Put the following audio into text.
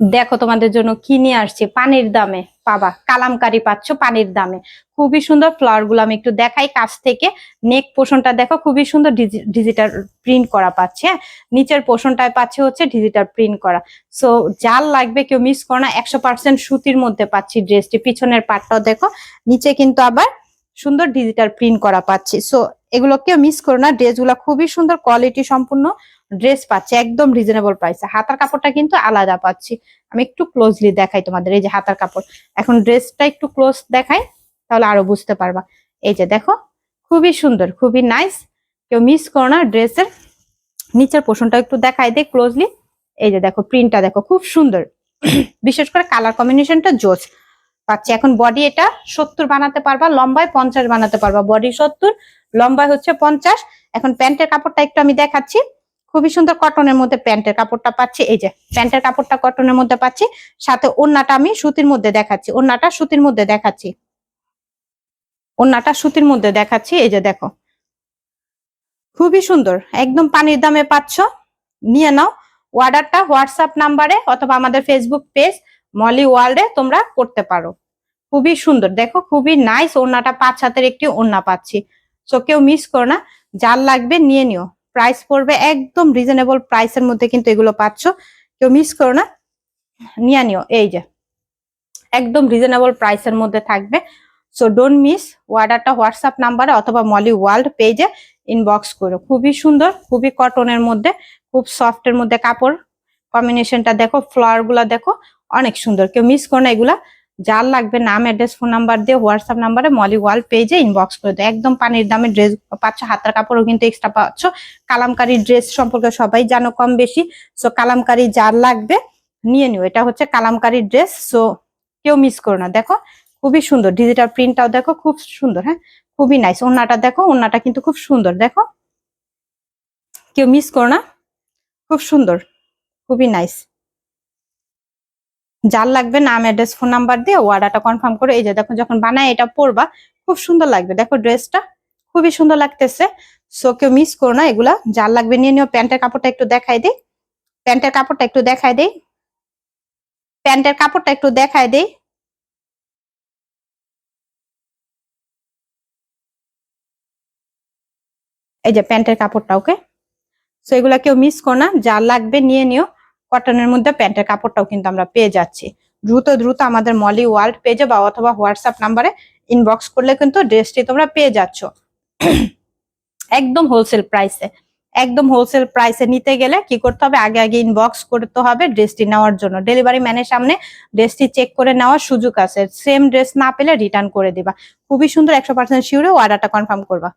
দেখো তোমাদের জন্য কি নিয়ে আসছে? পানির দামে পাবা কালামকারি পাচ্ছ পানির দামে। খুবই সুন্দর ফ্লাওয়ারগুলো আমি একটু দেখাই কাছ থেকে। নেক পোষণটা দেখো, খুবই সুন্দর ডিজিটাল প্রিন্ট করা পাচ্ছে হ্যাঁ? নিচের পোষণটায় পাচ্ছে হচ্ছে ডিজিটাল প্রিন্ট করা। সো যার লাগবে কেউ মিস করো না, একশো পার্সেন্ট সুতির মধ্যে পাচ্ছি ড্রেসটি পিছনের পাটটাও দেখো, নিচে কিন্তু আবার সুন্দর ডিজিটাল প্রিন্ট করা পাচ্ছি। সো এগুলো কেউ মিস করো না। ড্রেসগুলো খুবই সুন্দর কোয়ালিটি সম্পূর্ণ ড্রেস পাচ্ছে, একদম রিজনেবল প্রাইসে হাতার কাপড়টা কিন্তু আলাদা পাচ্ছি। আমি একটু ক্লোজলি দেখাই তোমাদের, এই যে হাতার কাপড়। এখন ড্রেসটা একটু ক্লোজ দেখাই, তাহলে আরও বুঝতে পারবা। এই যে দেখো, খুবই সুন্দর, খুবই নাইস কেউ মিস করো না ড্রেসের। নিচের পোষণটা একটু দেখাই দে ক্লোজলি এই যে দেখো প্রিন্টটা দেখো, খুব সুন্দর। বিশেষ করে কালার কম্বিনেশনটা জোস। পাচ্ছি। এখন বডি এটা সত্তর বানাতে পারবা, লম্বায় পঞ্চাশ বানাতে পারবা। বডি সত্তর, লম্বায় হচ্ছে পঞ্চাশ। এখন প্যান্টের কাপড়টা একটু আমি দেখাচ্ছি। খুবই সুন্দর কটনের মধ্যে প্যান্টের কাপড়টা পাচ্ছি। এই যে, প্যান্টের কাপড়টা কটনের মধ্যে পাচ্ছি। সাথে ওন্নাটা আমি সুতির মধ্যে দেখাচ্ছি। ওন্নাটা সুতির মধ্যে দেখাচ্ছি। ওন্নাটা সুতির মধ্যে দেখাচ্ছি। এই যে দেখো। খুবই সুন্দর। একদম পানির দামে পাচ্ছ। নিয়ে নাও। অর্ডারটা হোয়াটসঅ্যাপ নাম্বারে অথবা আমাদের ফেসবুক পেজ মলি ওয়ার্ল্ডে তোমরা করতে পারো। খুবই সুন্দর। দেখো, খুবই নাইস ওন্নাটা পাঁচ হাতের একটি ওন্না পাচ্ছি। সো কেউ মিস করো না। যার লাগবে নিয়ে নিও। প্রাইস পড়বে একদম রিজনেবল প্রাইসের মধ্যে কিন্তু এগুলো পাচ্ছ। কেউ মিস করো না। নিয়ে নিও। এই যে, একদম রিজনেবল প্রাইসের মধ্যে থাকবে। সো ডোন্ট মিস ওয়ার্ডারটা হোয়াটসঅ্যাপ নাম্বারে অথবা মলি ওয়ার্ল্ড পেজে ইনবক্স করো। খুবই সুন্দর, খুবই কটনের মধ্যে, খুব সফটের মধ্যে কাপড়। কম্বিনেশনটা দেখো ফ্লাওয়ারগুলা দেখো, অনেক সুন্দর। কেউ মিস করো না এগুলা। যার লাগবে নাম অ্যাড্রেস ফোন নাম্বার দিয়ে হোয়াটসঅ্যাপ নাম্বারে মলি ওয়াল পেজে ইনবক্স করে দেয় একদম পানির দামে ড্রেস পাচ্ছ, হাতের কাপড়ও কিন্তু এক্সট্রা পাচ্ছ। কালামকারী ড্রেস সম্পর্কে সবাই জানো কম বেশি। সো কালামকারী যার লাগবে নিয়ে নিও। এটা হচ্ছে কালামকারী ড্রেস সো কেউ মিস করো না। দেখো, খুবই সুন্দর। ডিজিটাল প্রিন্টটাও দেখো, খুব সুন্দর হ্যাঁ? খুবই নাইস ওন্নাটা দেখো ওন্নাটা কিন্তু খুব সুন্দর। দেখো, কেউ মিস করো না? খুব সুন্দর। খুবই নাইস যার লাগবে নাম অ্যাড্রেস ফোন নাম্বার দিয়ে অর্ডারটা কনফার্ম করে এই যে দেখো যখন বানায় এটা পরবা, খুব সুন্দর লাগবে। দেখো ড্রেসটা খুবই সুন্দর লাগতেছে। সো কেউ মিস করো না এগুলা। যার লাগবে নিয়ে নিও। প্যান্টের কাপড়টা একটু দেখাই দিই। প্যান্টের কাপড়টা একটু দেখাই দিই। প্যান্টের কাপড়টা একটু দেখাই দিই। এই যে প্যান্টের কাপড়টা ওকে সো এগুলা কেউ মিস করো না। যার লাগবে নিয়ে নিও। কটনের মধ্যে প্যান্টের কাপড়টাও কিন্তু আমরা পেয়ে যাচ্ছি। দ্রুত দ্রুত আমাদের মলি ওয়ার্ল্ড পেজে বা অথবা হোয়াটসঅ্যাপ নাম্বারে ইনবক্স করলে কিন্তু ড্রেসটি তোমরা পেয়ে যাচ্ছ। একদম হোলসেল প্রাইসে একদম হোলসেল প্রাইসে নিতে গেলে কি করতে হবে? আগে আগে ইনবক্স করতে হবে ড্রেসটি নেওয়ার জন্য। ডেলিভারি ম্যানের সামনে ড্রেসটি চেক করে নেওয়ার সুযোগ আছে। সেম ড্রেস না পেলে রিটার্ন করে দিবা। খুবই সুন্দর, একশো পার্সেন্ট শিওরে অর্ডারটা কনফার্ম করবা।